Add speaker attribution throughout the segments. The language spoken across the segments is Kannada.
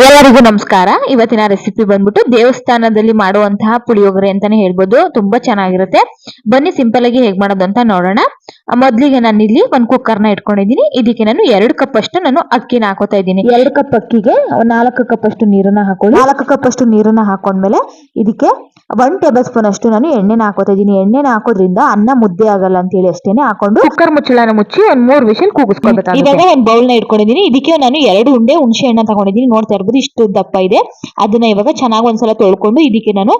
Speaker 1: ಎಲ್ಲರಿಗೂ ನಮಸ್ಕಾರ. ಇವತ್ತಿನ ರೆಸಿಪಿ ಬಂದ್ಬಿಟ್ಟು ದೇವಸ್ಥಾನದಲ್ಲಿ ಮಾಡುವಂತಹ ಪುಳಿಯೋಗರೆ ಅಂತಾನೆ ಹೇಳ್ಬೋದು. ತುಂಬಾ ಚೆನ್ನಾಗಿರುತ್ತೆ. ಬನ್ನಿ ಸಿಂಪಲ್ ಆಗಿ ಹೇಗ್ ಮಾಡೋದು ಅಂತ ನೋಡೋಣ. ಮೊದ್ಲಿಗೆ ನಾನು ಇಲ್ಲಿ ಒಂದ್ ಕುಕ್ಕರ್ನ ಇಟ್ಕೊಂಡಿದ್ದೀನಿ. ಇದಕ್ಕೆ ನಾನು ಎರಡು ಕಪ್ ಅಷ್ಟು ನಾನು ಅಕ್ಕಿನ ಹಾಕೋತಾ ಇದ್ದೀನಿ. ಎರಡು ಕಪ್ ಅಕ್ಕಿಗೆ ನಾಲ್ಕು ಕಪ್ ಅಷ್ಟು ನೀರನ್ನ ಹಾಕೊಳ್ಳಿ. ನಾಲ್ಕು ಕಪ್ ಅಷ್ಟು ನೀರನ್ನ ಹಾಕೊಂಡ್ಮೇಲೆ ಇದಕ್ಕೆ ಒನ್ ಟೇಬಲ್ ಸ್ಪೂನ್ ಅಷ್ಟು ನಾನು ಎಣ್ಣೆನ ಹಾಕೋತಾ ಇದ್ದೀನಿ. ಎಣ್ಣೆನ ಹಾಕೋದ್ರಿಂದ ಅನ್ನ ಮುದ್ದೆ ಆಗಲ್ಲ ಅಂತ ಹೇಳಿ ಅಷ್ಟೇನೆ ಹಾಕೊಂಡು ಕುಕ್ಕರ್ ಮುಚ್ಚಳನ ಮುಚ್ಚಿ ಒಂದ್ ಮೂರ್ ವಿಷಲ್ ಕೂಗಿಸ್ಕೊಳ್ಬೇಕು ಇವಾಗ ಒಂದ್ ಬೌಲ್ನ ಇಟ್ಕೊಂಡಿದ್ದೀನಿ. ಇದಕ್ಕೆ ನಾನು ಎರಡು ಉಂಡೆ ಹುಣಸೆ ಹಣ್ಣ ತಗೊಂಡಿದ್ದೀನಿ. ನೋಡ್ತಾ ಇರ್ಬೋದು ಇಷ್ಟು ದಪ್ಪ ಇದೆ. ಅದನ್ನ ಇವಾಗ ಚೆನ್ನಾಗಿ ಒಂದ್ಸಲ ತೊಳ್ಕೊಂಡು ಇದಕ್ಕೆ ನಾನು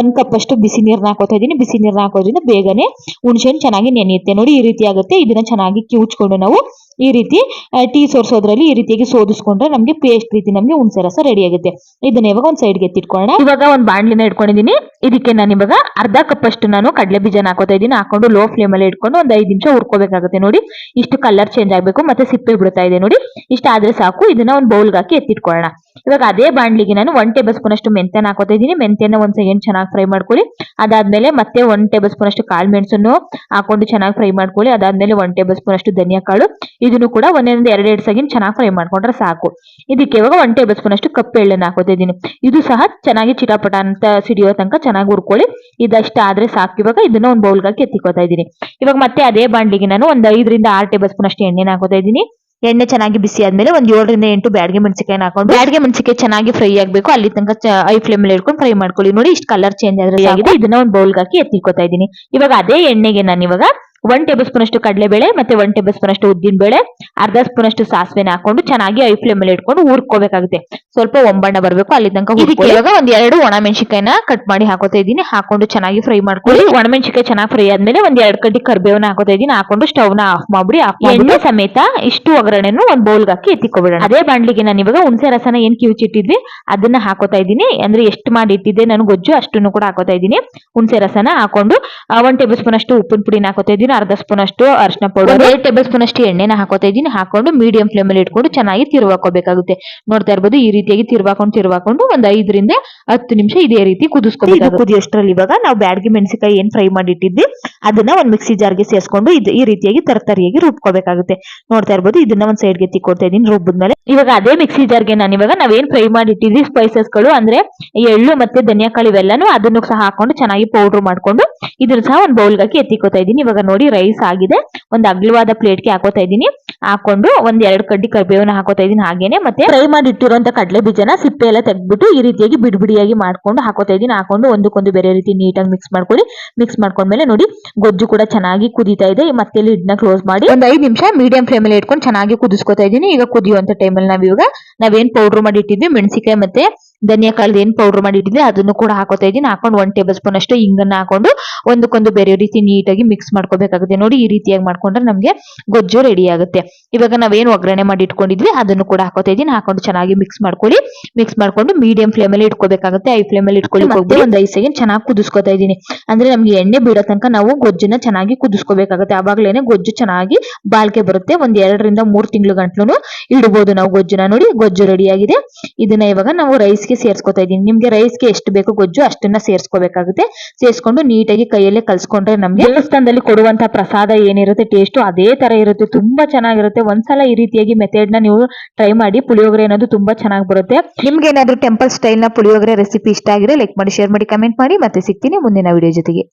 Speaker 1: ಒಂದ್ ಕಪ್ ಅಷ್ಟು ಬಿಸಿ ನೀರ್ನ ಹಾಕೋತಾ ಇದ್ದೀನಿ. ಬಿಸಿ ನೀರ್ನ ಹಾಕೋದ್ರಿಂದ ಬೇಗನೆ ಹುಣಸೆ ಹಣ್ಣು ಚೆನ್ನಾಗಿ ನೆನೆಯುತ್ತೆ. ನೋಡಿ ಈ ರೀತಿ ಆಗುತ್ತೆ. ಇದನ್ನ ಚೆನ್ನಾಗಿ ಕಿವುಚ್ಕೊಂಡು ನಾವು ಈ ರೀತಿ ಟೀ ಸೋರ್ಸೋದ್ರಲ್ಲಿ ಈ ರೀತಿಯಾಗಿ ಸೋದಿಸ್ಕೊಂಡ್ರೆ ನಮ್ಗೆ ಪೇಸ್ಟ್ ರೀತಿ ನಮ್ಗೆ ಹುಣಸೆ ರಸ ರೆಡಿ ಆಗುತ್ತೆ. ಇದನ್ನ ಇವಾಗ ಒಂದ್ ಸೈಡ್ಗೆ ಎತ್ತಿಟ್ಕೊಳ್ಳೋಣ. ಇವಾಗ ಒಂದ್ ಬಾಣ್ಲಿನ ಇಟ್ಕೊಂಡಿದ್ದೀನಿ ಇದಕ್ಕೆ ನಾನು ಇವಾಗ ಅರ್ಧ ಕಪ್ ಅಷ್ಟು ನಾನು ಕಡಲೆ ಬೀಜನ ಹಾಕೋತಾ ಇದೀನಿ ಹಾಕೊಂಡು ಲೋ ಫ್ಲೇಮ್ ಅಲ್ಲಿ ಇಟ್ಕೊಂಡು ಒಂದ್ ಐದ್ ನಿಮಿಷ ಹುರ್ಕೋಬೇಕಾಗುತ್ತೆ ನೋಡಿ. ಇಷ್ಟು ಕಲರ್ ಚೇಂಜ್ ಆಗ್ಬೇಕು, ಮತ್ತೆ ಸಿಪ್ಪೆ ಬಿಡ್ತಾ ಇದೆ ನೋಡಿ. ಇಷ್ಟ ಆದ್ರೆ ಸಾಕು. ಇದನ್ನ ಒಂದು ಬೌಲ್ಗೆ ಹಾಕಿ ಎತ್ತಿಟ್ಕೊಳ್ಳೋಣ. ಇವಾಗ ಅದೇ ಬಾಣ್ಲಿಗೆ ನಾನು ಒನ್ ಟೇಬಲ್ ಸ್ಪೂನ್ ಅಷ್ಟು ಮೆಂತ್ಯನ ಹಾಕೋತಾ ಇದ್ದೀನಿ. ಮೆಂತ್ಯನ ಒಂದ್ ಸೆಕೆಂಡ್ ಚೆನ್ನಾಗಿ ಫ್ರೈ ಮಾಡ್ಕೊಳ್ಳಿ. ಅದಾದ್ಮೇಲೆ ಮತ್ತೆ ಒನ್ ಟೇಬಲ್ ಸ್ಪೂನ್ ಅಷ್ಟು ಕಾಳು ಮೆಣಸನ್ನು ಹಾಕೊಂಡು ಚೆನ್ನಾಗಿ ಫ್ರೈ ಮಾಡ್ಕೊಳ್ಳಿ. ಅದಾದ್ಮೇಲೆ ಒನ್ ಟೇಬಲ್ ಸ್ಪೂನ್ ಅಷ್ಟು ಧನಿಯಾ ಕಾಳು. ಇದನ್ನು ಕೂಡ ಒಂದೊಂದು ಎರಡೆರಡು ಸೆಕೆಂಡ್ ಚೆನ್ನಾಗಿ ಫ್ರೈ ಮಾಡ್ಕೊಂಡ್ರೆ ಸಾಕು. ಇದಕ್ಕೆ ಇವಾಗ ಒನ್ ಟೇಬಲ್ ಸ್ಪೂನ್ ಅಷ್ಟು ಕಪ್ಪು ಎಳ್ಳನ್ನ ಹಾಕೋತಾ ಇದ್ದೀನಿ. ಇದು ಸಹ ಚೆನ್ನಾಗಿ ಚಿಟಾಪಟ ಅಂತ ಸಿಡಿಯೋ ತನಕ ಚೆನ್ನಾಗಿ ಹುರ್ಕೊಳ್ಳಿ. ಇದಷ್ಟ ಆದ್ರೆ ಸಾಕು. ಇವಾಗ ಇದನ್ನ ಒಂದು ಬೌಲ್ಗಾಗಿ ಎತ್ತಿಕೊತಾ ಇದ್ದೀನಿ. ಇವಾಗ ಮತ್ತೆ ಅದೇ ಬಾಂಡ್ಲಿಗೆ ನಾನು ಒಂದು ಐದರಿಂದ ಆರು ಟೇಬಲ್ ಸ್ಪೂನ್ ಅಷ್ಟು ಎಣ್ಣೆನ ಹಾಕೋತಾ ಇದ್ದೀನಿ. ಎಣ್ಣೆ ಚೆನ್ನಾಗಿ ಬಿಸಿ ಆದ್ಮೇಲೆ ಒಂದ್ ಏಳರಿಂದ ಎಂಟು ಬ್ಯಾಡ್ಗೆ ಮೆಣಸಿಕಾಯಿ ಹಾಕೊಂಡು ಬ್ಯಾಡ್ಗೆ ಮೆಣಸಿಕಾಯಿ ಚೆನ್ನಾಗಿ ಫ್ರೈ ಆಗ್ಬೇಕು. ಅಲ್ಲಿ ತನಕ ಐ ಫ್ಲೇಮ್ ಅಲ್ಲಿ ಇಟ್ಕೊಂಡು ಫ್ರೈ ಮಾಡ್ಕೊಳ್ಳಿ. ನೋಡಿ ಇಷ್ಟು ಕಲರ್ ಚೇಂಜ್ ಆದ್ರೆ ಆಗಿದೆ ಇದನ್ನ ಒಂದು ಬೌಲ್ ಹಾಕಿ ಎತ್ತಿಕೋತಾ ಇದ್ದೀನಿ. ಇವಾಗ ಅದೇ ಎಣ್ಣೆಗೆ ನಾನು ಇವಾಗ ಒನ್ ಟೇಬಲ್ ಸ್ಪೂನ್ ಅಷ್ಟು ಕಡಲೆಬೇಳೆ ಮತ್ತೆ ಒನ್ ಟೇಬಲ್ ಸ್ಪೂನ್ ಅಷ್ಟು ಉದ್ದಿನ ಬೇಳೆ ಅರ್ಧ ಸ್ಪೂನ್ ಅಷ್ಟು ಸಾಸಿವೆನ ಹಾಕೊಂಡು ಚೆನ್ನಾಗಿ ಐ ಫ್ಲೇಮ್ ಅಲ್ಲಿ ಇಟ್ಕೊಂಡು ಹುರ್ಕೋಬೇಕಾಗುತ್ತೆ. ಸ್ವಲ್ಪ ಒಂಬಣ್ಣ ಬರಬೇಕು ಅಲ್ಲಿ ತನಕ. ಇವಾಗ ಒಂದ್ ಎರಡು ಒಣ ಮೆಣಸಿಕಾಯಿನ ಕಟ್ ಮಾಡಿ ಹಾಕೋತಾ ಇದ್ದೀನಿ. ಹಾಕೊಂಡು ಚೆನ್ನಾಗಿ ಫ್ರೈ ಮಾಡ್ಕೊಳ್ಳಿ. ಒಣ ಮೆಣಸಿಕಾಯಿ ಚೆನ್ನಾಗಿ ಫ್ರೈ ಆದ್ಮೇಲೆ ಒಂದ್ ಎರಡು ಕಡ್ಡಿ ಕರ್ಬೇವನ್ನ ಹಾಕೋತಾ ಇದ್ದೀನಿ. ಹಾಕೊಂಡು ಸ್ಟವ್ನ ಆಫ್ ಮಾಡ್ಬಿಡಿ ಆಫ್ ಎಣ್ಣೆ? ಸಮೇತ ಇಷ್ಟು ಒಗ್ಗರಣೆನು ಒಂದ್ ಬೌಲ್ ಹಾಕಿ ಎತ್ತಿಕೊಬಿಡೋಣ. ಅದೇ ಬಾಂಡ್ಲಿಗೆ ನಾನು ಇವಾಗ ಹುಣಸೆ ರಸನ ಏನ್ ಕಿವಿಚಿಟ್ಟಿದ್ವಿ ಅದನ್ನ ಹಾಕೋತಾ ಇದ್ದೀನಿ. ಅಂದ್ರೆ ಎಷ್ಟು ಮಾಡಿ ಇಟ್ಟಿದ್ದೆ ನಾನು ಗೊಜ್ಜು ಅಷ್ಟನ್ನು ಕೂಡ ಹಾಕೋತಾ ಇದ್ದೀನಿ. ಹುಣಸೆ ರಸನ ಹಾಕೊಂಡು ಒನ್ ಟೇಬಲ್ ಸ್ಪೂನ್ ಅಷ್ಟು ಉಪ್ಪಿನ ಪುಡಿನ ಹಾಕೋತಾ ಇದ್ದೀನಿ. ಅರ್ಧ ಸ್ಪೂನ್ ಅಷ್ಟು ಅರ್ಶನ ಪೌಡರ್. ಎರಡು ಟೇಬಲ್ ಸ್ಪೂನ್ ಅಷ್ಟು ಎಣ್ಣೆನ ಹಾಕೋತಾ ಇದ್ದೀನಿ. ಹಾಕೊಂಡು ಮೀಡಿಯಂ ಫ್ಲೇಮ್ ಅಲ್ಲಿ ಇಟ್ಕೊಂಡು ಚೆನ್ನಾಗಿ ತಿರುವಾಕೋಬೇಕಾಗುತ್ತೆ. ನೋಡ್ತಾ ಇರ್ಬೋದು ಈ ರೀತಿಯಾಗಿ ತಿರುವಾಕೊಂಡು ತಿರುವಾಕೊಂಡು ಒಂದ್ ಐದರಿಂದ ಹತ್ತು ನಿಮಿಷ ಇದೇ ರೀತಿ ಕುದಿಸ್ಕೋಬೇಕು ಕುದಿಯೋಷ್ಟ್ರಲ್ಲಿ ಇವಾಗ ನಾವು ಬ್ಯಾಡ್ಗಿ ಮೆಣಸಿಕಾಯಿ ಏನ್ ಫ್ರೈ ಮಾಡಿ ಇಟ್ಟಿದ್ವಿ ಅದನ್ನ ಒಂದ್ ಮಿಕ್ಸಿ ಜಾರ್ಗೆ ಸೇರಿಸ್ಕೊಂಡು ಇದು ಈ ರೀತಿಯಾಗಿ ತರತರಿಯಾಗಿ ರುಬ್ಕೋಬೇಕಾಗುತ್ತೆ. ನೋಡ್ತಾ ಇರ್ಬೋದು ಇದನ್ನ ಒಂದ್ ಸೈಡ್ಗೆ ತಿಕ್ಕೊಡ್ತಾ ಇದೀನಿ ರುಬ್ಬಿದ್ಮೇಲೆ. ಇವಾಗ ಅದೇ ಮಿಕ್ಸಿ ಜಾರ್ಗೆ ನಾನು ಇವಾಗ ನಾವೇನ್ ಫ್ರೈ ಮಾಡಿಟ್ಟಿದ್ವಿ ಸ್ಪೈಸಸ್ಗಳು ಅಂದ್ರೆ ಎಳ್ಳು ಮತ್ತೆ ಧನಿಯಾ ಕಾಳು ಇವೆಲ್ಲಾನು ಅದನ್ನು ಸಹ ಹಾಕೊಂಡು ಚೆನ್ನಾಗಿ ಪೌಡರ್ ಮಾಡ್ಕೊಂಡು ಇದನ್ನ ಸಹ ಒಂದ್ ಬೌಲ್ಗೆ ಹಾಕಿ ಎತ್ತಿಕೋತಾ ಇದೀನಿ. ಇವಾಗ ನೋಡಿ ರೈಸ್ ಆಗಿದೆ. ಒಂದ್ ಅಗ್ಲವಾದ ಪ್ಲೇಟ್ಗೆ ಹಾಕೋತಾ ಇದ್ದೀನಿ ಹಾಕೊಂಡು ಒಂದ್ ಎರಡ್ ಕಡ್ಡಿ ಕರಿಬೇವನ್ನ ಹಾಕೋತಾ ಇದೀನಿ. ಹಾಗೇನೆ ಮತ್ತೆ ಫ್ರೈ ಮಾಡಿ ಇಟ್ಟಿರುವಂತ ಕಡಲೆ ಬೀಜನ ಸಿಪ್ಪೆ ಎಲ್ಲ ತೆಗ್ದ್ಬಿಟ್ಟು ಈ ರೀತಿಯಾಗಿ ಬಿಡಿ ಬಿಡಿಯಾಗಿ ಮಾಡ್ಕೊಂಡು ಹಾಕೋತಾ ಇದೀನಿ. ಹಾಕೊಂಡು ಒಂದಕ್ಕೊಂದು ಬೇರೆ ರೀತಿ ನೀಟಾಗಿ ಮಿಕ್ಸ್ ಮಾಡ್ಕೊಳ್ಳಿ. ಮಿಕ್ಸ್ ಮಾಡ್ಕೊಂಡ್ಮೇಲೆ ನೋಡಿ, ಗೊಜ್ಜು ಕೂಡ ಚೆನ್ನಾಗಿ ಕುದೀತಾ ಇದೆ. ಮತ್ತೆ ಲಿಡ್ನ ಕ್ಲೋಸ್ ಮಾಡಿ ಒಂದ್ ಐದು ನಿಮಿಷ ಮೀಡಿಯಂ ಫ್ಲೇಮ್ ಅಲ್ಲಿ ಇಟ್ಕೊಂಡು ಚೆನ್ನಾಗಿ ಕುದಿಸ್ಕೊತಾ ಇದೀನಿ. ಈಗ ಕುದಿಯುವಂತ ಟೈಮಲ್ಲಿ ನಾವ್ ಇವಾಗ ನಾವೇನ್ ಪೌಡರ್ ಮಾಡಿ ಇಟ್ಟಿದ್ವಿ ಮೆಣಸಿಕಾಯಿ ಮತ್ತೆ ಧನಿಯಾ ಕಾಳದ ಏನ್ ಪೌಡರ್ ಮಾಡಿ ಇಟ್ಟಿದ್ರೆ ಅದನ್ನು ಕೂಡ ಹಾಕೋತಾ ಇದೀನಿ ಹಾಕೊಂಡು ಒಂದ್ ಟೇಬಲ್ ಸ್ಪೂನ್ ಅಷ್ಟು ಹಿಂಗನ್ನ ಹಾಕೊಂಡು ಒಂದಕ್ಕೊಂದು ಬೇರೆ ರೀತಿ ನೀಟಾಗಿ ಮಿಕ್ಸ್ ಮಾಡ್ಕೋಬೇಕಾಗುತ್ತೆ. ನೋಡಿ ಈ ರೀತಿಯಾಗಿ ಮಾಡ್ಕೊಂಡ್ರೆ ನಮ್ಗೆ ಗೊಜ್ಜು ರೆಡಿ ಆಗುತ್ತೆ. ಇವಾಗ ನಾವೇನು ಒಗ್ಗರಣೆ ಮಾಡಿ ಇಟ್ಕೊಂಡಿದ್ವಿ ಅದನ್ನು ಕೂಡ ಹಾಕೋತಾ ಇದೀನಿ ಹಾಕೊಂಡು ಚೆನ್ನಾಗಿ ಮಿಕ್ಸ್ ಮಾಡ್ಕೊಳ್ಳಿ. ಮಿಕ್ಸ್ ಮಾಡ್ಕೊಂಡು ಮೀಡಿಯಂ ಫ್ಲೇಮ್ ಅಲ್ಲಿ ಇಟ್ಕೋಬೇಕಾಗುತ್ತೆ. ಐ ಫ್ಲೇಮ್ ಅಲ್ಲಿ ಇಟ್ಕೊಳ್ಳಿ ಮತ್ತೆ ಒಂದ್ ಐದು ಸೆಕೆಂಡ್ ಚೆನ್ನಾಗಿ ಕುದಿಸ್ಕೋತಾ ಇದೀನಿ ಅಂದ್ರೆ ನಮ್ಗೆ ಎಣ್ಣೆ ಬಿಡೋ ತನಕ ನಾವು ಗೊಜ್ಜನ್ನ ಚೆನ್ನಾಗಿ ಕುದಿಸ್ಕೋಬೇಕಾಗುತ್ತೆ. ಆವಾಗ್ಲೇನೆ ಗೊಜ್ಜು ಚೆನ್ನಾಗಿ ಬಾಳ್ಕೆ ಬರುತ್ತೆ. ಒಂದ್ ಎರಡರಿಂದ ಮೂರ್ ತಿಂಗಳು ಗಂಟ್ಲು ಇಡಬಹುದು ನಾವು ಗೊಜ್ಜನ್ನ. ನೋಡಿ ಗೊಜ್ಜು ರೆಡಿ ಆಗಿದೆ. ಇದನ್ನ ಇವಾಗ ನಾವು ರೈಸ್ಗೆ ಸೇರಿಸ್ಕೊತಾ ಇದೀನಿ ನಿಮ್ಗೆ ರೈಸ್ಗೆ ಎಷ್ಟು ಬೇಕು ಗೊಜ್ಜು ಅಷ್ಟನ್ನ ಸೇರಿಸ್ಕೋಬೇಕಾಗುತ್ತೆ. ಸೇರಿಸ್ಕೊಂಡು ನೀಟಾಗಿ ಕೈಯಲ್ಲೇ ಕಲ್ಸ್ಕೊಂಡ್ರೆ ನಮ್ಗೆ ದೇವಸ್ಥಾನದಲ್ಲಿ ಕೊಡುವಂತ ಪ್ರಸಾದ ಏನಿರುತ್ತೆ ಟೇಸ್ಟ್ ಅದೇ ತರ ಇರುತ್ತೆ. ತುಂಬಾ ಚೆನ್ನಾಗಿರುತ್ತೆ. ಒಂದ್ಸಲ ಈ ರೀತಿಯಾಗಿ ಮೆಥಡ್ನ ನೀವು ಟ್ರೈ ಮಾಡಿ ಪುಳಿಯೋಗರೆ ಅನ್ನೋದು ತುಂಬಾ ಚೆನ್ನಾಗಿ ಬರುತ್ತೆ. ನಿಮ್ಗೆ ಏನಾದ್ರೂ ಟೆಂಪಲ್ ಸ್ಟೈಲ್ನ ಪುಳಿಯೋಗರೆ ರೆಸಿಪಿ ಇಷ್ಟ ಆಗಿದ್ರೆ ಲೈಕ್ ಮಾಡಿ ಶೇರ್ ಮಾಡಿ ಕಮೆಂಟ್ ಮಾಡಿ. ಮತ್ತೆ ಸಿಗ್ತೀನಿ ಮುಂದಿನ ವಿಡಿಯೋ ಜೊತೆಗೆ.